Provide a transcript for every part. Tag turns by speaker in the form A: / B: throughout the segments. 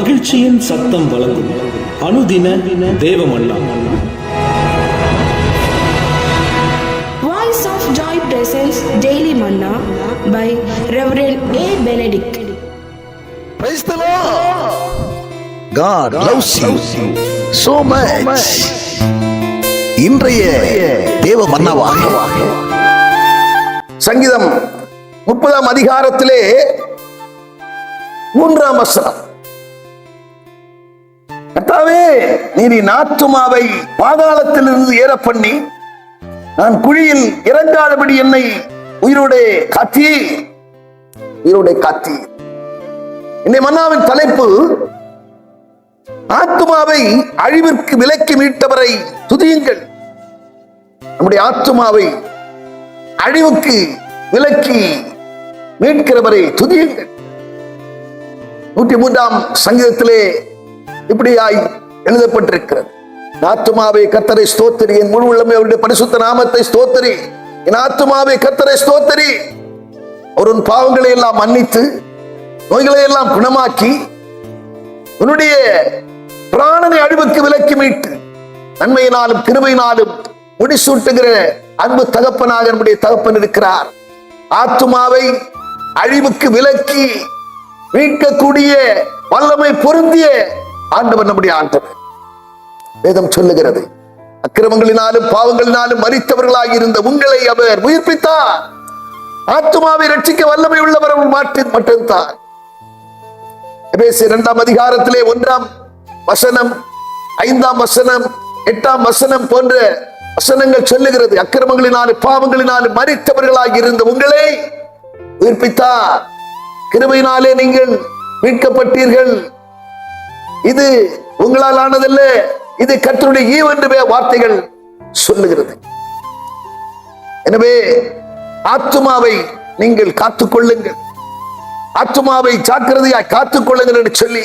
A: மகிழ்ச்சியின் சத்தம் வழங்கும் அனுதின தேவமல்லா
B: Voice of Joy presents Daily Manna by Reverend A. Benedict.
C: Praise the Lord. God loves you so much. இன்றைய தேவ மன்னவாக சங்கீதம் முப்பதாம் அதிகாரத்திலே மூன்றாம் வசனம் கத்தாவே நீ என் பாதாளத்திலிருந்து ஏற பண்ணி நான் குழியில் இறங்காதபடி என்னை உயிரோட காத்தி உயிரோட காத்தி இந்த மன்னாவின் தலைப்பு ஆத்துமாவை அழிவிற்கு விலக்கி மீட்டவரை துதியுங்கள். நம்முடைய ஆத்துமாவை அழிவுக்கு விலக்கி மீட்கிறவரை துதியுங்கள். நூற்றி மூன்றாம் சங்கீதத்திலே இப்படியாய் எழுதப்பட்டிருக்கிறது. என் ஆத்துமாவை கத்தரை ஸ்தோத்திரி. என் முழு உள்ளமே அவருடைய பரிசுத்த நாமத்தை ஸ்தோத்திரி. என் ஆத்துமாவை கத்தரை ஸ்தோத்திரி. அவருன் பாவங்களை எல்லாம் மன்னித்து நோய்களை எல்லாம் குணமாக்கி உன்னுடைய பிராணனை அழிவுக்கு விலக்கி மீட்டு நன்மையினாலும் கிருமையினாலும் முடிசூட்டுகிற அன்பு தகப்பனாக நம்முடைய தகப்பன் இருக்கிறார். ஆத்துமாவை அழிவுக்கு விலக்கி மீட்கக்கூடிய வல்லமை பொருந்திய ஆண்டவர் நம்முடைய ஆண்டவர். வேதம் சொல்லுகிறது அக்கிரமங்களினாலும் பாவங்களினாலும் மறித்தவர்களாக இருந்த உங்களை அவர் உயிர்ப்பித்தார். ஆத்துமாவை ரட்சிக்க வல்லமை உள்ளவர் அவர் மட்டும்தான் இரண்டாம் அதிகாரத்திலே ஒன்றாம் வசனம் ஐந்தாம் வசனம் எட்டாம் வசனம் போன்ற வசனங்கள் சொல்லுகிறது. அக்கிரமங்களினாலும் பாவங்களினாலும் மறித்தவர்களாக இருந்த உங்களை உயிர்ப்பித்தார். கிருபையினாலே நீங்கள் மீட்கப்பட்டீர்கள். இது உங்களால் ஆனதல்ல. இது கத்தருடைய ஈவென்று வார்த்தைகள் சொல்லுகிறது. எனவே ஆத்துமாவை நீங்கள் காத்துக் கொள்ளுங்கள் ஆத்துமாவை ஜாக்கிரதையாய் காத்துக் கொள்ளுங்கள் என்று சொல்லி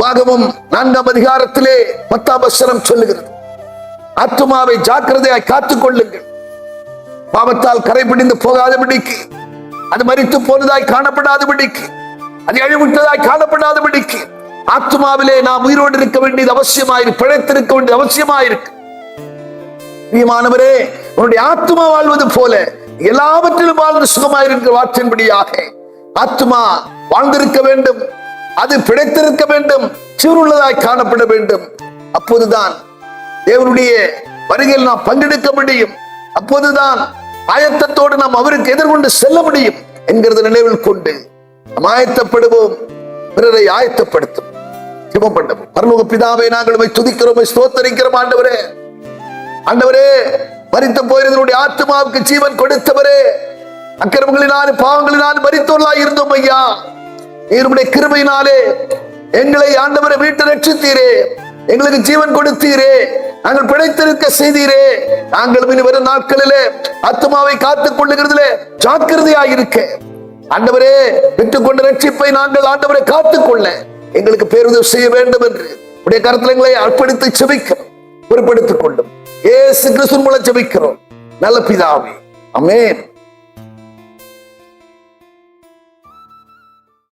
C: பாகமும் நான்காம் அதிகாரத்திலே பத்தாம் வசனம் சொல்லுகிறது. ஆத்துமாவை ஜாக்கிரதையாய் காத்துக் கொள்ளுங்கள் பாவத்தால் கரைபிடிந்து போகாதபடிக்கு அது மறித்து போனதாய் காணப்படாதபடிக்கு அது அழிவிட்டதாய் காணப்படாதபடிக்கு ஆத்மாவிலே நாம் உயிரோடு இருக்க வேண்டியது அவசியமாயிருக்கு பிழைத்திருக்க வேண்டியது அவசியமாயிருக்கு. பிரியமானவரே உன்னுடைய ஆத்மா வாழ்வது போல எல்லாவற்றிலும் வாழ்ந்து சுகமாயிருக்கிற வார்த்தையின்படியாக ஆத்மா வாழ்ந்திருக்க வேண்டும் அது பிழைத்திருக்க வேண்டும் சீருள்ளதாய் காணப்பட வேண்டும். அப்போதுதான் தேவனுடைய வருகையில் நாம் பங்கெடுக்க முடியும். அப்போதுதான் ஆயத்தத்தோடு நாம் அவருக்கு எதிர்கொண்டு செல்ல முடியும் என்கிறத நினைவில் கொண்டு நாம் ஆயத்தப்படுவோம் பிறரை ஆயத்தப்படுத்தும். ஜெபம் பண்ணுவோம். பரலோக பிதாவை நாங்கள் உமை துதிக்கிறோம் ஸ்தோத்தரிக்கிறோம் ஆண்டவரே. ஆண்டவரே மறித்து போயிருந்தனுடைய ஆத்மாவுக்கு ஜீவன் கொடுத்தவரே. அக்கிரமங்களினாலும் பாவங்களினாலும் மறித்தோர்களா இருந்தோம் ஐயா. நீருடைய கிருமையினாலே எங்களை ஆண்டவரை வீட்டு ரட்சித்தீரே. எங்களுக்கு ஜீவன் கொடுத்தீரே. நாங்கள் பிழைத்திருக்க செய்தீரே. நாங்கள் இனி வரும் நாட்களிலே ஆத்மாவை காத்துக் கொள்ளுகிறதுல ஜாக்கிரதையாக இருக்க. ஆண்டவரே பெற்றுக்கொண்ட ரட்சிப்பை நாங்கள் ஆண்டவரை காத்துக்கொள்ள. எங்களுக்கு பேருதவி செய்ய வேண்டும் என்று உடைய கருத்துல எங்களை அர்ப்பணித்து செபிக்கிறோம் பொறுப்படுத்திக் கொள்ளும். ஏசு கிறிஸ்து மூலம் செபிக்கிறோம் நல்ல பிதாவே. அமேன்